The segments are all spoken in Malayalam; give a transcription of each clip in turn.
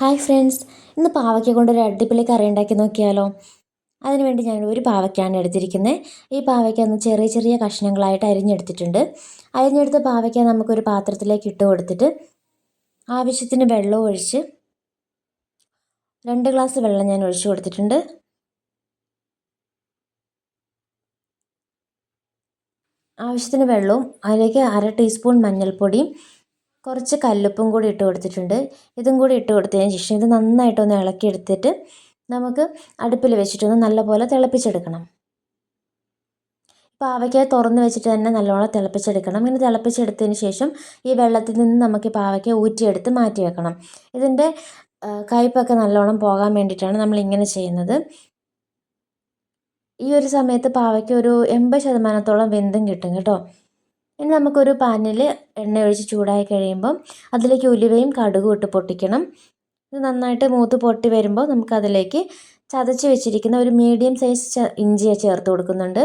ഹായ് ഫ്രണ്ട്സ് ഇന്ന് പാവയ്ക്ക കൊണ്ട് ഒരു അടിപൊളി കറി ഉണ്ടാക്കി നോക്കിയാലോ? അതിനുവേണ്ടി ഞാൻ ഒരു പാവയ്ക്കാണ് എടുത്തിരിക്കുന്നത് ഈ പാവയ്ക്ക ഒന്ന് ചെറിയ ചെറിയ കഷ്ണങ്ങളായിട്ട് അരിഞ്ഞെടുത്തിട്ടുണ്ട്. അരിഞ്ഞെടുത്ത പാവയ്ക്ക നമുക്കൊരു പാത്രത്തിലേക്ക് ഇട്ട് കൊടുത്തിട്ട് ആവശ്യത്തിന് വെള്ളം ഒഴിച്ച് രണ്ട് ഗ്ലാസ് വെള്ളം ഞാൻ ഒഴിച്ചു കൊടുത്തിട്ടുണ്ട്. ആവശ്യത്തിന് വെള്ളവും അതിലേക്ക് അര ടീസ്പൂൺ മഞ്ഞൾപ്പൊടിയും കുറച്ച് കല്ലുപ്പും കൂടി ഇട്ട് കൊടുത്തിട്ടുണ്ട്. ഇതും കൂടി ഇട്ട് കൊടുത്തതിന് ശേഷം ഇത് നന്നായിട്ടൊന്ന് ഇളക്കിയെടുത്തിട്ട് നമുക്ക് അടുപ്പിൽ വെച്ചിട്ടൊന്ന് നല്ലപോലെ തിളപ്പിച്ചെടുക്കണം. പാവയ്ക്ക തുറന്ന് വെച്ചിട്ട് തന്നെ നല്ലോണം തിളപ്പിച്ചെടുക്കണം. ഇങ്ങനെ തിളപ്പിച്ചെടുത്തതിന് ശേഷം ഈ വെള്ളത്തിൽ നിന്ന് നമുക്ക് പാവയ്ക്ക ഊറ്റിയെടുത്ത് മാറ്റി വെക്കണം. ഇതിന്റെ കയ്പ്പൊക്കെ നല്ലോണം പോകാൻ വേണ്ടിയിട്ടാണ് നമ്മൾ ഇങ്ങനെ ചെയ്യുന്നത്. ഈ ഒരു സമയത്ത് പാവയ്ക്ക ഒരു എൺപത് ശതമാനത്തോളം വെന്തും കിട്ടും കേട്ടോ. ഇനി നമുക്കൊരു പാനിൽ എണ്ണ ഒഴിച്ച് ചൂടായി കഴിയുമ്പം അതിലേക്ക് ഉലുവയും കടുകും ഇട്ട് പൊട്ടിക്കണം. ഇത് നന്നായിട്ട് മൂത്ത് പൊട്ടി വരുമ്പോൾ നമുക്കതിലേക്ക് ചതച്ച് വെച്ചിരിക്കുന്ന ഒരു മീഡിയം സൈസ് ഇഞ്ചി ചേർത്ത് കൊടുക്കുന്നുണ്ട്.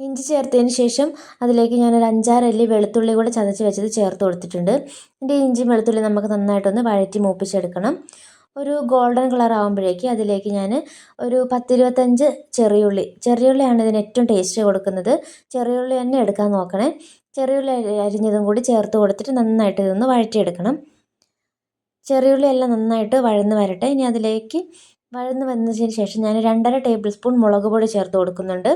ഇഞ്ചി ചേർത്തതിന് ശേഷം അതിലേക്ക് ഞാനൊരു അഞ്ചാറ് അല്ലി വെളുത്തുള്ളി കൂടെ ചതച്ച് വെച്ചത് ചേർത്ത് കൊടുത്തിട്ടുണ്ട്. ഇതിന്റെ ഇഞ്ചി വെളുത്തുള്ളി നമുക്ക് നന്നായിട്ടൊന്ന് വഴറ്റി മൂപ്പിച്ചെടുക്കണം. ഒരു ഗോൾഡൻ കളർ ആകുമ്പോഴേക്ക് അതിലേക്ക് ഞാൻ ഒരു പത്തിരുപത്തഞ്ച് ചെറിയുള്ളി. ചെറിയുള്ളിയാണ് ഇതിന് ഏറ്റവും ടേസ്റ്റ് കൊടുക്കുന്നത്. ചെറിയുള്ളി തന്നെ എടുക്കാൻ നോക്കണേ. ചെറിയുള്ളി അരിഞ്ഞതും കൂടി ചേർത്ത് കൊടുത്തിട്ട് നന്നായിട്ട് ഇതൊന്ന് വഴറ്റിയെടുക്കണം. ചെറിയുള്ളി എല്ലാം നന്നായിട്ട് വഴന്ന് വരട്ടെ. ഇനി അതിലേക്ക് വഴന്ന് വന്നതിന് ശേഷം ഞാൻ രണ്ടര ടേബിൾ സ്പൂൺ മുളക് പൊടി ചേർത്ത് കൊടുക്കുന്നുണ്ട്.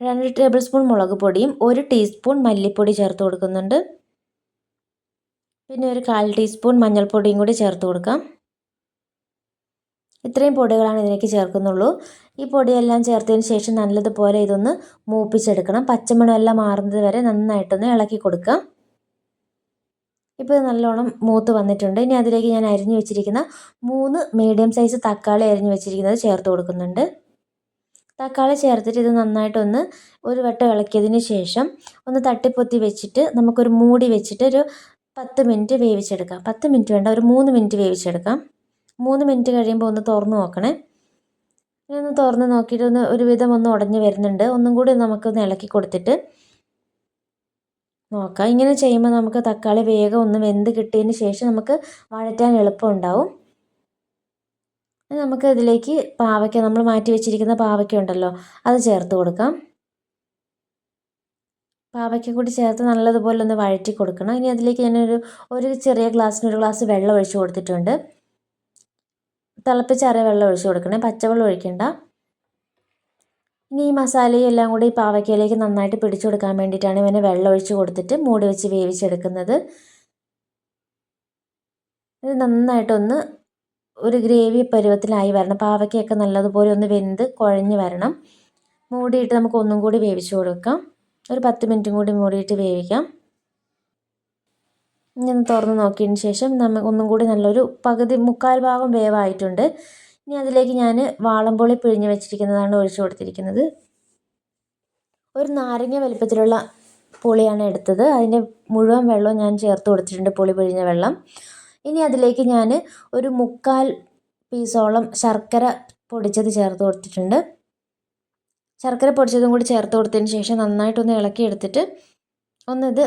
രണ്ട് ടേബിൾ സ്പൂൺ മുളക് പൊടിയും ഒരു ടീസ്പൂൺ മല്ലിപ്പൊടി ചേർത്ത് കൊടുക്കുന്നുണ്ട്. പിന്നെ ഒരു കാൽ ടീസ്പൂൺ മഞ്ഞൾപ്പൊടിയും കൂടി ചേർത്ത് കൊടുക്കാം. ഇത്രയും പൊടികളാണ് ഇതിലേക്ക് ചേർക്കുന്നുള്ളൂ. ഈ പൊടിയെല്ലാം ചേർത്തതിന് ശേഷം നല്ലതുപോലെ ഇതൊന്ന് മൂപ്പിച്ചെടുക്കണം. പച്ചമണം എല്ലാം മാറുന്നത് വരെ നന്നായിട്ടൊന്ന് ഇളക്കി കൊടുക്കാം. ഇപ്പോൾ നല്ലോണം മൂത്ത് വന്നിട്ടുണ്ട്. ഇനി അതിലേക്ക് ഞാൻ അരിഞ്ഞു വെച്ചിരിക്കുന്ന മൂന്ന് മീഡിയം സൈസ് തക്കാളി അരിഞ്ഞു വെച്ചിരിക്കുന്നത് ചേർത്ത് കൊടുക്കുന്നുണ്ട്. തക്കാളി ചേർത്തിട്ട് ഇത് നന്നായിട്ടൊന്ന് ഒരു വട്ടം ഇളക്കിയതിന് ശേഷം ഒന്ന് തട്ടിപ്പൊത്തി വെച്ചിട്ട് നമുക്കൊരു മൂടി വെച്ചിട്ട് ഒരു പത്ത് മിനിറ്റ് വേവിച്ചെടുക്കാം. പത്ത് മിനിറ്റ് വേണ്ട ഒരു മൂന്ന് മിനിറ്റ് വേവിച്ചെടുക്കാം. മൂന്ന് മിനിറ്റ് കഴിയുമ്പോൾ ഒന്ന് തുറന്ന് നോക്കണേ. ഇനി ഒന്ന് തുറന്ന് നോക്കിയിട്ട് ഒന്ന് ഒരുവിധം ഒന്ന് ഉടഞ്ഞ് വരുന്നുണ്ട്. ഒന്നും കൂടി നമുക്കൊന്ന് ഇളക്കി കൊടുത്തിട്ട് നോക്കാം. ഇങ്ങനെ ചെയ്യുമ്പോൾ നമുക്ക് തക്കാളി വേഗം ഒന്ന് വെന്ത് കിട്ടിയതിന് ശേഷം നമുക്ക് വഴറ്റാൻ എളുപ്പമുണ്ടാവും നമുക്ക് ഇതിലേക്ക് പാവയ്ക്ക നമ്മൾ മാറ്റി വെച്ചിരിക്കുന്ന പാവയ്ക്ക ഉണ്ടല്ലോ അത് ചേർത്ത് കൊടുക്കാം. പാവയ്ക്ക കൂടി ചേർത്ത് നല്ലതുപോലെ ഒന്ന് വഴറ്റി കൊടുക്കണം. ഇനി അതിലേക്ക് ഞാനൊരു ഒരു ചെറിയ ഗ്ലാസ്സിന് ഒരു ഗ്ലാസ് വെള്ളം ഒഴിച്ച് കൊടുത്തിട്ടുണ്ട്. തിളപ്പിച്ചാറിയ വെള്ളം ഒഴിച്ച് കൊടുക്കണേ. പച്ചവെള്ളം ഒഴിക്കണ്ട. ഇനി ഈ മസാലയും എല്ലാം കൂടി ഈ പാവയ്ക്കയിലേക്ക് നന്നായിട്ട് പിടിച്ചു കൊടുക്കാൻ വേണ്ടിയിട്ടാണ് ഇവനെ വെള്ളം ഒഴിച്ച് കൊടുത്തിട്ട് മൂടി വെച്ച് വേവിച്ചെടുക്കുന്നത്. ഇത് നന്നായിട്ടൊന്ന് ഒരു ഗ്രേവി പരുവത്തിലായി വരണം. പാവയ്ക്കയൊക്കെ നല്ലതുപോലെ ഒന്ന് വെന്ത് കുഴഞ്ഞ് വരണം. മൂടിയിട്ട് നമുക്ക് ഒന്നും കൂടി വേവിച്ച് കൊടുക്കാം. ഒരു പത്ത് മിനിറ്റും കൂടി മൂടിയിട്ട് വേവിക്കാം. ഇങ്ങനെ തുറന്ന് നോക്കിയതിന് ശേഷം നമ്മൾ ഒന്നും കൂടി നല്ലൊരു പകുതി മുക്കാൽ ഭാഗം വേവായിട്ടുണ്ട്. ഇനി അതിലേക്ക് ഞാൻ വാളംപുളി പിഴിഞ്ഞ് വെച്ചിരിക്കുന്നതാണ് ഒഴിച്ചു കൊടുത്തിരിക്കുന്നത്. ഒരു നാരങ്ങ വലിപ്പത്തിലുള്ള പുളിയാണ് എടുത്തത്. അതിന്റെ മുഴുവൻ വെള്ളവും ഞാൻ ചേർത്ത് കൊടുത്തിട്ടുണ്ട് പുളി പിഴിഞ്ഞ വെള്ളം. ഇനി അതിലേക്ക് ഞാൻ ഒരു മുക്കാൽ പീസോളം ശർക്കര പൊടിച്ചത് ചേർത്ത് കൊടുത്തിട്ടുണ്ട്. ശർക്കര പൊടിച്ചതും കൂടി ചേർത്ത് കൊടുത്തതിന് ശേഷം നന്നായിട്ടൊന്ന് ഇളക്കിയെടുത്തിട്ട് ഒന്നിത്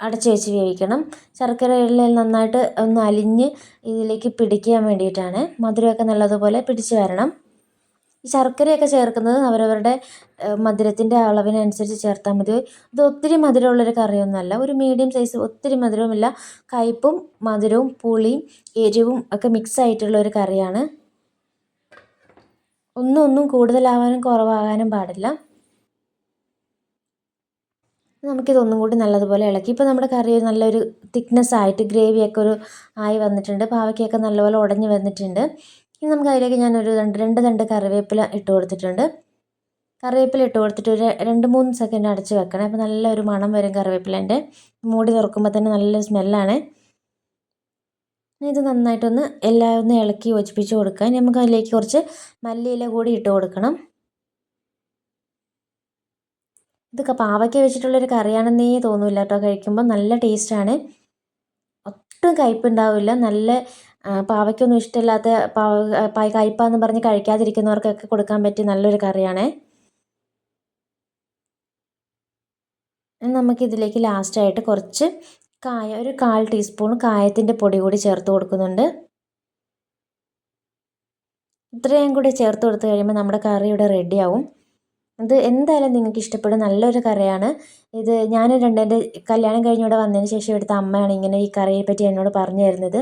അടച്ചു വെച്ച് വേവിക്കണം. ശർക്കരയിൽ നന്നായിട്ട് ഒന്ന് അലിഞ്ഞ് ഇതിലേക്ക് പിടിക്കാൻ വേണ്ടിയിട്ടാണ്. മധുരമൊക്കെ നല്ലതുപോലെ പിടിച്ച് വരണം. ഈ ശർക്കരയൊക്കെ ചേർക്കുന്നത് അവരവരുടെ മധുരത്തിന്റെ അളവിനനുസരിച്ച് ചേർത്താൽ മതി. ഇത് ഒത്തിരി മധുരമുള്ളൊരു കറിയൊന്നുമല്ല ഒരു മീഡിയം സൈസ് ഒത്തിരി മധുരവുമില്ല. കയ്പും മധുരവും പുളിയും എരിവും ഒക്കെ മിക്സ് ആയിട്ടുള്ള ഒരു കറിയാണ്. ഒന്നും ഒന്നും കൂടുതലാവാനും കുറവാകാനും പാടില്ല. നമുക്കിതൊന്നും കൂടി നല്ലതുപോലെ ഇളക്കി. ഇപ്പോൾ നമ്മുടെ കറി നല്ലൊരു തിക്നെസ് ആയിട്ട് ഗ്രേവിയൊക്കെ ഒരു ആയി വന്നിട്ടുണ്ട്. പാവയ്ക്കൊക്കെ നല്ലപോലെ ഉടഞ്ഞു വന്നിട്ടുണ്ട്. ഇനി നമുക്ക് അതിലേക്ക് ഞാനൊരു രണ്ട് രണ്ട് തണ്ട് കറിവേപ്പില ഇട്ട് കൊടുത്തിട്ടുണ്ട്. കറിവേപ്പില ഇട്ട് കൊടുത്തിട്ട് ഒരു രണ്ട് മൂന്ന് സെക്കൻഡ് അടച്ച് വെക്കണം. അപ്പോൾ നല്ലൊരു മണം വരും കറിവേപ്പിലേന്റെ. മൂടി തുറക്കുമ്പോൾ തന്നെ നല്ല സ്മെല്ലാണ്. ഇത് നന്നായിട്ടൊന്ന് എല്ലാം ഒന്ന് ഇളക്കി യോജിപ്പിച്ച് കൊടുക്കുക നമുക്ക് അതിലേക്ക് കുറച്ച് മല്ലിയില കൂടി ഇട്ട് കൊടുക്കണം. ഇതൊക്കെ പാവയ്ക്ക വെച്ചിട്ടുള്ളൊരു കറിയാണെന്നേ തോന്നില്ല കേട്ടോ. കഴിക്കുമ്പോൾ നല്ല ടേസ്റ്റാണ് ഒട്ടും കയ്പുണ്ടാവില്ല നല്ല പാവയ്ക്കൊന്നും ഇഷ്ടമില്ലാത്ത പാവ കയ്പാന്ന് പറഞ്ഞ് കഴിക്കാതിരിക്കുന്നവർക്കൊക്കെ കൊടുക്കാൻ പറ്റിയ നല്ലൊരു കറിയാണ്. നമുക്കിതിലേക്ക് ലാസ്റ്റായിട്ട് കുറച്ച് കായ ഒരു കാൽ ടീസ്പൂൺ കായത്തിന്റെ പൊടി കൂടി ചേർത്ത് കൊടുക്കുന്നുണ്ട്. ഇത്രയും കൂടി ചേർത്ത് കൊടുത്ത് കഴിയുമ്പോൾ നമ്മുടെ കറി ഇവിടെ റെഡിയാവും ഇത് എന്തായാലും നിങ്ങൾക്ക് ഇഷ്ടപ്പെടും. നല്ലൊരു കറിയാണ്. ഇത് ഞാൻ രണ്ട് എന്റെ കല്യാണം കഴിഞ്ഞ് ഇവിടെ വന്നതിന് ശേഷം ഇവിടുത്തെ അമ്മയാണ് ഇങ്ങനെ ഈ കറിയെ പറ്റി എന്നോട് പറഞ്ഞു തരുന്നത്.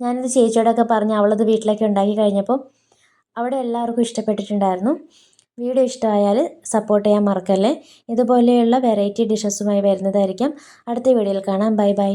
ഞാനിത് ചേച്ചിയോടൊക്കെ പറഞ്ഞ് അവളത് വീട്ടിലൊക്കെ ഉണ്ടാക്കി കഴിഞ്ഞപ്പോൾ അവിടെ എല്ലാവർക്കും ഇഷ്ടപ്പെട്ടിട്ടുണ്ടായിരുന്നു. വീഡിയോ ഇഷ്ടമായാൽ സപ്പോർട്ട് ചെയ്യാൻ മറക്കല്ലേ. ഇതുപോലെയുള്ള വെറൈറ്റി ഡിഷസുമായി വരുന്നതായിരിക്കാം. അടുത്ത വീഡിയോയിൽ കാണാം. Bye bye